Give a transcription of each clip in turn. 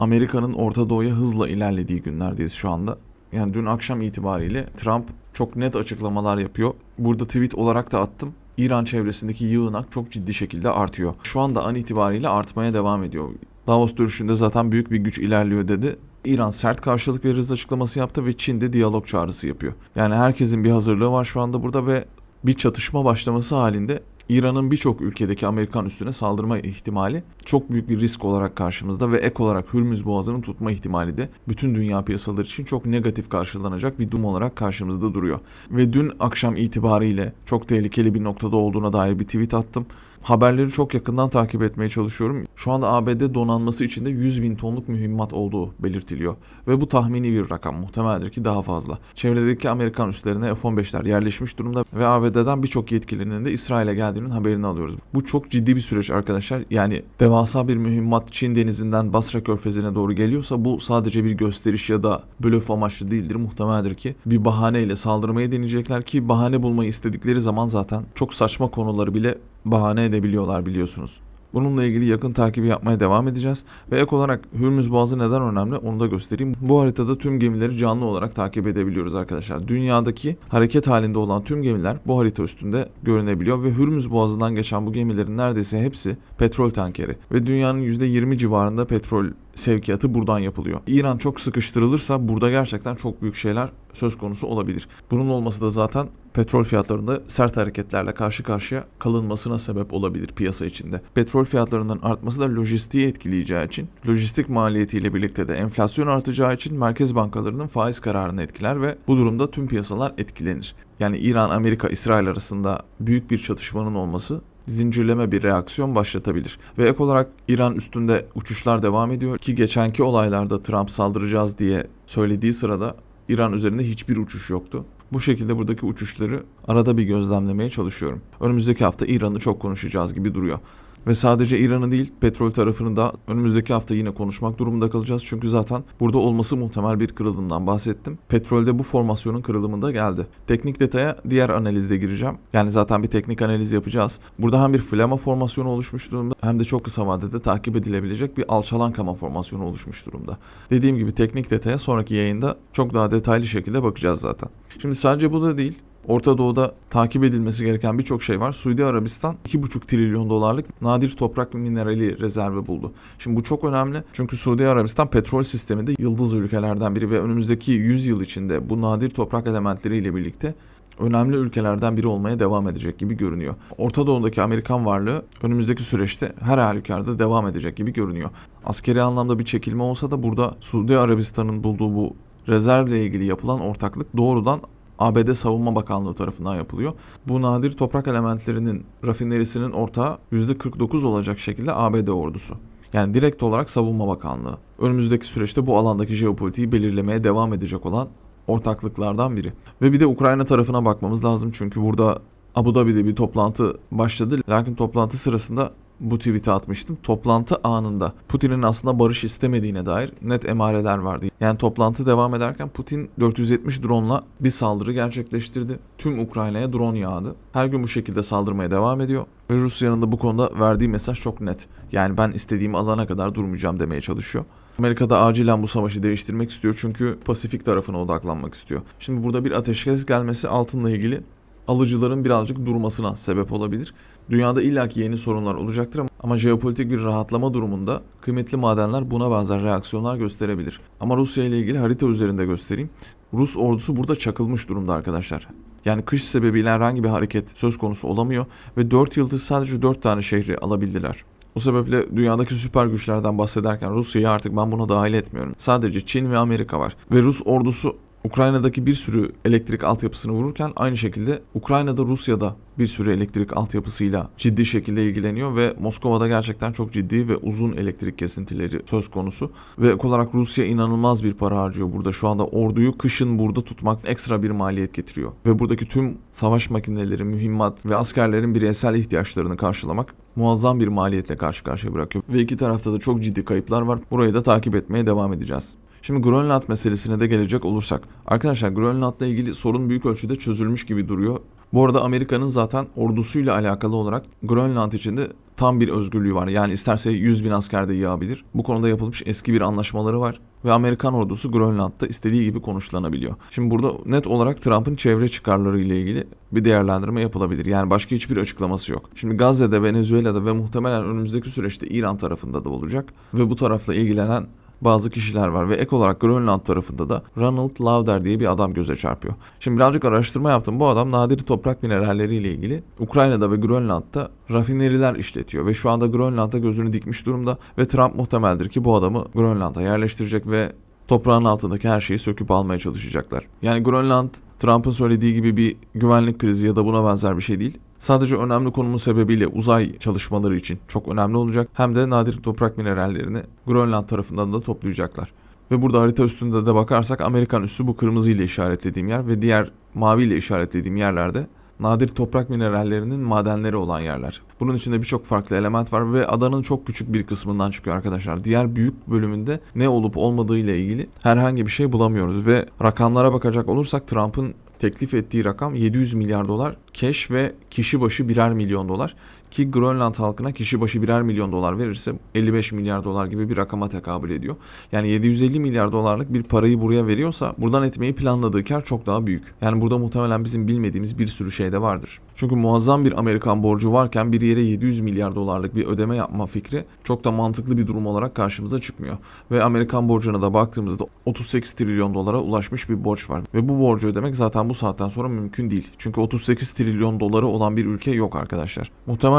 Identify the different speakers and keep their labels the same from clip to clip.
Speaker 1: Amerika'nın Orta Doğu'ya hızla ilerlediği günlerdeyiz şu anda. Yani dün akşam itibariyle Trump çok net açıklamalar yapıyor. Burada tweet olarak da attım. İran çevresindeki yığınak çok ciddi şekilde artıyor. Şu anda an itibariyle artmaya devam ediyor. Davos görüşünde zaten büyük bir güç ilerliyor dedi. İran sert karşılık veririz açıklaması yaptı ve Çin de diyalog çağrısı yapıyor. Yani herkesin bir hazırlığı var şu anda burada ve bir çatışma başlaması halinde İran'ın birçok ülkedeki Amerikan üstüne saldırma ihtimali çok büyük bir risk olarak karşımızda ve ek olarak Hürmüz Boğazı'nın tutma ihtimali de bütün dünya piyasaları için çok negatif karşılanacak bir durum olarak karşımızda duruyor. Ve dün akşam itibariyle çok tehlikeli bir noktada olduğuna dair bir tweet attım. Haberleri çok yakından takip etmeye çalışıyorum. Şu anda ABD donanması içinde 100 bin tonluk mühimmat olduğu belirtiliyor. Ve bu tahmini bir rakam. Muhtemeldir ki daha fazla. Çevredeki Amerikan üslerine F-15'ler yerleşmiş durumda ve ABD'den birçok yetkilinin de İsrail'e geldiğinin haberini alıyoruz. Bu çok ciddi bir süreç arkadaşlar. Yani devasa bir mühimmat Çin denizinden Basra körfezine doğru geliyorsa bu sadece bir gösteriş ya da blöf amaçlı değildir. Muhtemeldir ki bir bahaneyle saldırmayı deneyecekler ki bahane bulmayı istedikleri zaman zaten çok saçma konuları bile bahane edebiliyorlar biliyorsunuz. Bununla ilgili yakın takibi yapmaya devam edeceğiz. Ve ek olarak Hürmüz Boğazı neden önemli onu da göstereyim. Bu haritada tüm gemileri canlı olarak takip edebiliyoruz arkadaşlar. Dünyadaki hareket halinde olan tüm gemiler bu harita üstünde görünebiliyor ve Hürmüz Boğazı'ndan geçen bu gemilerin neredeyse hepsi petrol tankeri ve dünyanın %20 civarında petrol sevkiyatı buradan yapılıyor. İran çok sıkıştırılırsa burada gerçekten çok büyük şeyler söz konusu olabilir. Bunun olması da zaten petrol fiyatlarında sert hareketlerle karşı karşıya kalınmasına sebep olabilir piyasa içinde. Petrol fiyatlarının artması da lojistiği etkileyeceği için, lojistik maliyetiyle birlikte de enflasyon artacağı için merkez bankalarının faiz kararını etkiler ve bu durumda tüm piyasalar etkilenir. Yani İran, Amerika, İsrail arasında büyük bir çatışmanın olması zincirleme bir reaksiyon başlatabilir. Ve ek olarak İran üstünde uçuşlar devam ediyor ki geçenki olaylarda Trump saldıracağız diye söylediği sırada İran üzerinde hiçbir uçuş yoktu. Bu şekilde buradaki uçuşları arada bir gözlemlemeye çalışıyorum. Önümüzdeki hafta İran'ı çok konuşacağız gibi duruyor. Ve sadece İran'ı değil petrol tarafını da önümüzdeki hafta yine konuşmak durumunda kalacağız. Çünkü zaten burada olması muhtemel bir kırılımdan bahsettim. Petrolde bu formasyonun kırılımı da geldi. Teknik detaya diğer analizde gireceğim. Yani zaten bir teknik analiz yapacağız. Burada hem bir flama formasyonu oluşmuş durumda hem de çok kısa vadede takip edilebilecek bir alçalan kama formasyonu oluşmuş durumda. Dediğim gibi teknik detaya sonraki yayında çok daha detaylı şekilde bakacağız zaten. Şimdi sadece bu da değil. Orta Doğu'da takip edilmesi gereken birçok şey var. Suudi Arabistan 2,5 trilyon dolarlık nadir toprak minerali rezervi buldu. Şimdi bu çok önemli çünkü Suudi Arabistan petrol sisteminde yıldız ülkelerden biri ve önümüzdeki 100 yıl içinde bu nadir toprak elementleriyle birlikte önemli ülkelerden biri olmaya devam edecek gibi görünüyor. Orta Doğu'daki Amerikan varlığı önümüzdeki süreçte her halükarda devam edecek gibi görünüyor. Askeri anlamda bir çekilme olsa da burada Suudi Arabistan'ın bulduğu bu rezervle ilgili yapılan ortaklık doğrudan ABD Savunma Bakanlığı tarafından yapılıyor. Bu nadir toprak elementlerinin rafinerisinin ortağı %49 olacak şekilde ABD ordusu. Yani direkt olarak Savunma Bakanlığı. Önümüzdeki süreçte bu alandaki jeopolitiği belirlemeye devam edecek olan ortaklıklardan biri. Ve bir de Ukrayna tarafına bakmamız lazım çünkü burada Abu Dhabi'de bir toplantı başladı. Lakin toplantı sırasında bu tweet'i atmıştım. Toplantı anında Putin'in aslında barış istemediğine dair net emareler vardı. Yani toplantı devam ederken Putin 470 drone'la bir saldırı gerçekleştirdi. Tüm Ukrayna'ya drone yağdı. Her gün bu şekilde saldırmaya devam ediyor. Ve Rusya'nın da bu konuda verdiği mesaj çok net. Yani ben istediğim alana kadar durmayacağım demeye çalışıyor. Amerika da acilen bu savaşı değiştirmek istiyor çünkü Pasifik tarafına odaklanmak istiyor. Şimdi burada bir ateşkes gelmesi altınla ilgili alıcıların birazcık durmasına sebep olabilir. Dünyada illaki yeni sorunlar olacaktır ama jeopolitik bir rahatlama durumunda kıymetli madenler buna benzer reaksiyonlar gösterebilir. Ama Rusya ile ilgili harita üzerinde göstereyim. Rus ordusu burada çakılmış durumda arkadaşlar. Yani kış sebebiyle herhangi bir hareket söz konusu olamıyor ve 4 yıldız sadece 4 tane şehri alabildiler. O sebeple dünyadaki süper güçlerden bahsederken Rusya'yı artık ben buna dahil etmiyorum. Sadece Çin ve Amerika var. Ve Rus ordusu Ukrayna'daki bir sürü elektrik altyapısını vururken aynı şekilde Ukrayna'da Rusya'da bir sürü elektrik altyapısıyla ciddi şekilde ilgileniyor ve Moskova'da gerçekten çok ciddi ve uzun elektrik kesintileri söz konusu. Ve ek olarak Rusya inanılmaz bir para harcıyor burada. Şu anda orduyu kışın burada tutmak ekstra bir maliyet getiriyor. Ve buradaki tüm savaş makineleri, mühimmat ve askerlerin bireysel ihtiyaçlarını karşılamak muazzam bir maliyetle karşı karşıya bırakıyor. Ve iki tarafta da çok ciddi kayıplar var. Burayı da takip etmeye devam edeceğiz. Şimdi Grönland meselesine de gelecek olursak. Arkadaşlar Grönland'la ilgili sorun büyük ölçüde çözülmüş gibi duruyor. Bu arada Amerika'nın zaten ordusuyla alakalı olarak Grönland içinde tam bir özgürlüğü var. Yani isterse 100 bin asker de yığabilir. Bu konuda yapılmış eski bir anlaşmaları var. Ve Amerikan ordusu Grönland'da istediği gibi konuşlanabiliyor. Şimdi burada net olarak Trump'ın çevre çıkarları ile ilgili bir değerlendirme yapılabilir. Yani başka hiçbir açıklaması yok. Şimdi Gazze'de, Venezuela'da ve muhtemelen önümüzdeki süreçte İran tarafında da olacak. Ve bu tarafla ilgilenen bazı kişiler var ve ek olarak Grönland tarafında da Ronald Lauder diye bir adam göze çarpıyor. Şimdi birazcık araştırma yaptım. Bu adam nadir toprak mineralleri ile ilgili Ukrayna'da ve Grönland'da rafineriler işletiyor ve şu anda Grönland'a gözünü dikmiş durumda ve Trump muhtemeldir ki bu adamı Grönland'a yerleştirecek ve toprağın altındaki her şeyi söküp almaya çalışacaklar. Yani Grönland Trump'ın söylediği gibi bir güvenlik krizi ya da buna benzer bir şey değil. Sadece önemli konumun sebebiyle uzay çalışmaları için çok önemli olacak. Hem de nadir toprak minerallerini Grönland tarafından da toplayacaklar. Ve burada harita üstünde de bakarsak Amerikan üssü bu kırmızı ile işaretlediğim yer ve diğer mavi ile işaretlediğim yerlerde nadir toprak minerallerinin madenleri olan yerler. Bunun içinde birçok farklı element var ve adanın çok küçük bir kısmından çıkıyor arkadaşlar. Diğer büyük bölümünde ne olup olmadığı ile ilgili herhangi bir şey bulamıyoruz ve rakamlara bakacak olursak Trump'ın teklif ettiği rakam 700 milyar dolar. Cash ve kişi başı birer milyon dolar ki Grönland halkına kişi başı birer milyon dolar verirse 55 milyar dolar gibi bir rakama tekabül ediyor. Yani 750 milyar dolarlık bir parayı buraya veriyorsa buradan etmeyi planladığı kar çok daha büyük. Yani burada muhtemelen bizim bilmediğimiz bir sürü şey de vardır. Çünkü muazzam bir Amerikan borcu varken bir yere 700 milyar dolarlık bir ödeme yapma fikri çok da mantıklı bir durum olarak karşımıza çıkmıyor. Ve Amerikan borcuna da baktığımızda 38 trilyon dolara ulaşmış bir borç var. Ve bu borcu ödemek zaten bu saatten sonra mümkün değil. Çünkü 38 trilyon doları olan bir ülke yok arkadaşlar.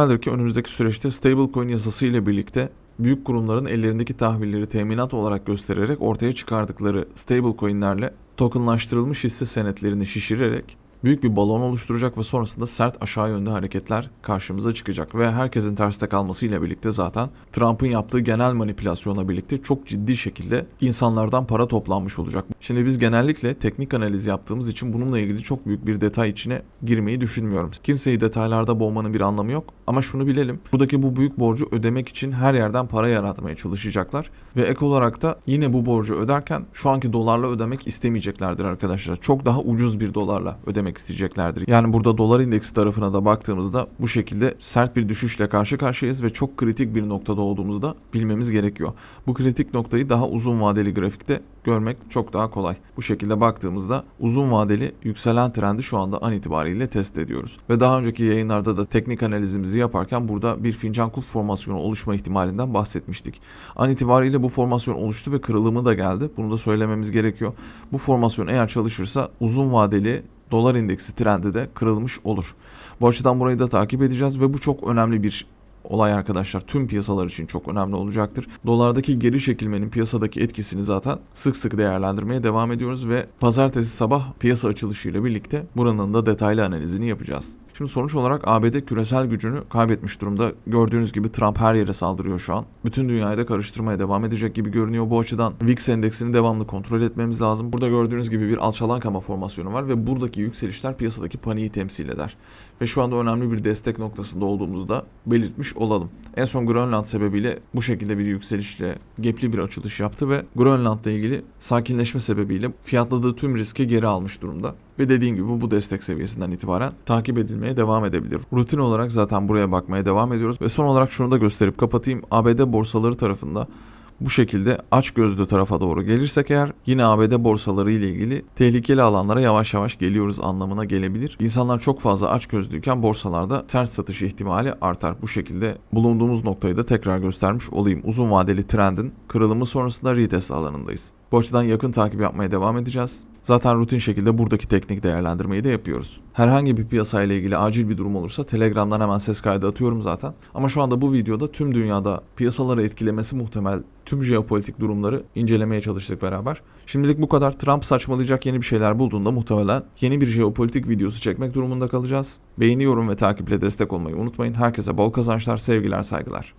Speaker 1: Muhtemeldir ki önümüzdeki süreçte stablecoin yasası ile birlikte büyük kurumların ellerindeki tahvilleri teminat olarak göstererek ortaya çıkardıkları stablecoin'lerle tokenlaştırılmış hisse senetlerini şişirerek büyük bir balon oluşturacak ve sonrasında sert aşağı yönde hareketler karşımıza çıkacak ve herkesin terste kalmasıyla birlikte zaten Trump'ın yaptığı genel manipülasyona birlikte çok ciddi şekilde insanlardan para toplanmış olacak. Şimdi biz genellikle teknik analiz yaptığımız için bununla ilgili çok büyük bir detay içine girmeyi düşünmüyorum. Kimseyi detaylarda boğmanın bir anlamı yok ama şunu bilelim. Buradaki bu büyük borcu ödemek için her yerden para yaratmaya çalışacaklar ve ek olarak da yine bu borcu öderken şu anki dolarla ödemek istemeyeceklerdir arkadaşlar. Çok daha ucuz bir dolarla ödemek isteyeceklerdir. Yani burada dolar indeksi tarafına da baktığımızda bu şekilde sert bir düşüşle karşı karşıyayız ve çok kritik bir noktada olduğumuzda bilmemiz gerekiyor. Bu kritik noktayı daha uzun vadeli grafikte görmek çok daha kolay. Bu şekilde baktığımızda uzun vadeli yükselen trendi şu anda an itibariyle test ediyoruz. Ve daha önceki yayınlarda da teknik analizimizi yaparken burada bir fincan kulp formasyonu oluşma ihtimalinden bahsetmiştik. An itibariyle bu formasyon oluştu ve kırılımı da geldi. Bunu da söylememiz gerekiyor. Bu formasyon eğer çalışırsa uzun vadeli dolar indeksi trendi de kırılmış olur. Bu açıdan burayı da takip edeceğiz ve bu çok önemli bir olay arkadaşlar tüm piyasalar için çok önemli olacaktır. Dolardaki geri çekilmenin piyasadaki etkisini zaten sık sık değerlendirmeye devam ediyoruz ve pazartesi sabah piyasa açılışıyla birlikte buranın da detaylı analizini yapacağız. Şimdi sonuç olarak ABD küresel gücünü kaybetmiş durumda. Gördüğünüz gibi Trump her yere saldırıyor şu an. Bütün dünyayı da karıştırmaya devam edecek gibi görünüyor. Bu açıdan VIX endeksini devamlı kontrol etmemiz lazım. Burada gördüğünüz gibi bir alçalan kama formasyonu var ve buradaki yükselişler piyasadaki paniği temsil eder. Ve şu anda önemli bir destek noktasında olduğumuzu da belirtmiş olalım. En son Grönland sebebiyle bu şekilde bir yükselişle gepli bir açılış yaptı ve Grönland'la ilgili sakinleşme sebebiyle fiyatladığı tüm riski geri almış durumda. Ve dediğim gibi bu destek seviyesinden itibaren takip edilmeye devam edebilir. Rutin olarak zaten buraya bakmaya devam ediyoruz. Ve son olarak şunu da gösterip kapatayım. ABD borsaları tarafında bu şekilde aç gözlü tarafa doğru gelirsek eğer yine ABD borsaları ile ilgili tehlikeli alanlara yavaş yavaş geliyoruz anlamına gelebilir. İnsanlar çok fazla aç gözlüyken borsalarda sert satış ihtimali artar. Bu şekilde bulunduğumuz noktayı da tekrar göstermiş olayım. Uzun vadeli trendin kırılımı sonrasında retest alanındayız. Bu yakın takip yapmaya devam edeceğiz. Zaten rutin şekilde buradaki teknik değerlendirmeyi de yapıyoruz. Herhangi bir piyasayla ilgili acil bir durum olursa Telegram'dan hemen ses kaydı atıyorum zaten. Ama şu anda bu videoda tüm dünyada piyasaları etkilemesi muhtemel tüm jeopolitik durumları incelemeye çalıştık beraber. Şimdilik bu kadar. Trump saçmalayacak yeni bir şeyler bulduğunda muhtemelen yeni bir jeopolitik videosu çekmek durumunda kalacağız. Beğeni, yorum ve takiple destek olmayı unutmayın. Herkese bol kazançlar, sevgiler, saygılar.